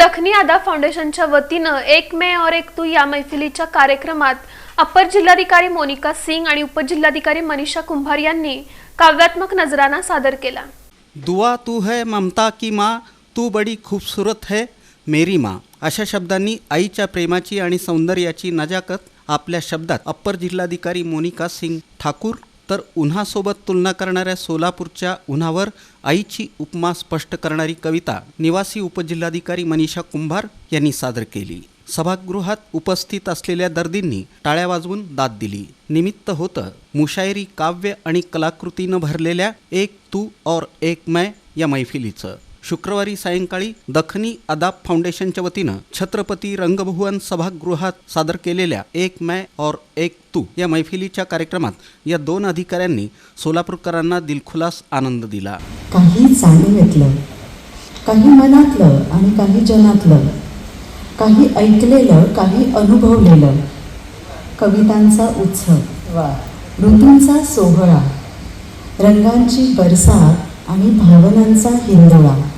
दखनी आदा फाउंडेशनच्या वतीनं एक मे और एक तू या मैफिलीच्या कार्यक्रमात अप्पर जिल्हाधिकारी मोनिका सिंग आणि उपजिल्हाधिकारी मनीषा कुंभार यांनी काव्यात्मक नजराना सादर केला. दुआ तू है ममता की माँ तू बडी खूबसूरत है मेरी माँ. अशा शब्दांनी आईच्या प्रेमाची आणि सौंदर्याची नजाकत आपल्या शब्दात अप्पर जिल्हाधिकारी मोनिका सिंग ठाकूर तर उन्हासोबत तुलना करणाऱ्या सोलापूरच्या उन्हावर आईची उपमा स्पष्ट करणारी कविता निवासी उपजिल्हाधिकारी मनीषा कुंभार यांनी सादर केली. सभागृहात उपस्थित असलेल्या दर्दींनी टाळ्या वाजवून दाद दिली. निमित्त होतं मुशायरी काव्य आणि कलाकृतीनं भरलेल्या एक तू और एक मैं या मैफिलीचं. शुक्रवारी सायंकाळी दखनी अदाब फाउंडेशनच्या वतीनं छत्रपती रंगभुवन सभागृहात सादर केलेल्या एक मॅ और एक तू या मैफिलीच्या कार्यक्रमात या दोन अधिकाऱ्यांनी सोलापूरकरांना दिलखुलास आनंद दिला. काही जाणीवेतलं काही मनातलं आणि काही जनातलं काही ऐकलेलं काही अनुभवलेलं. कवितांचा उत्सव ऋतूंचा सोहळा रंगांची बरसात आणि भावनांचा हिंदोळा.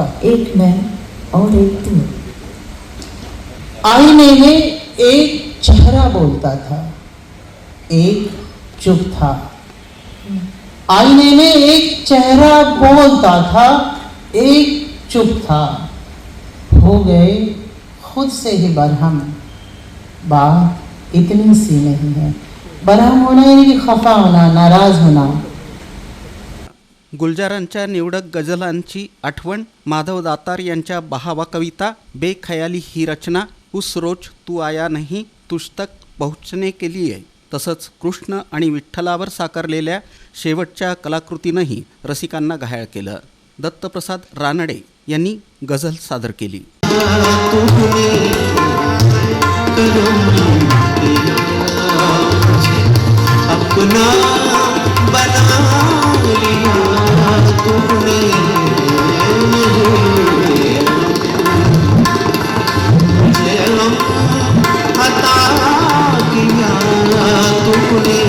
एक मैं और एक तू। आईने में एक चेहरा बोलता था, एक चुप था। आईने में एक चेहरा बोलता था, एक चुप था। हो गए खुद से ही बरहम। बात इतनी सी नहीं है। बरहम होना यानी कि खफा होना, नाराज़ होना। गुलजारांच्या निवडक गझलांची आठवण माधव दातार यांच्या बहावा कविता बेखयाली ही रचना उस रोज तू आया नाही तुझ तक पहुंचने के तसंच कृष्ण आणि विठ्ठलावर साकारलेल्या शेवटच्या कलाकृतीनंही रसिकांना घायाळ केलं. दत्तप्रसाद रानडे यांनी गझल सादर केली. ফুলে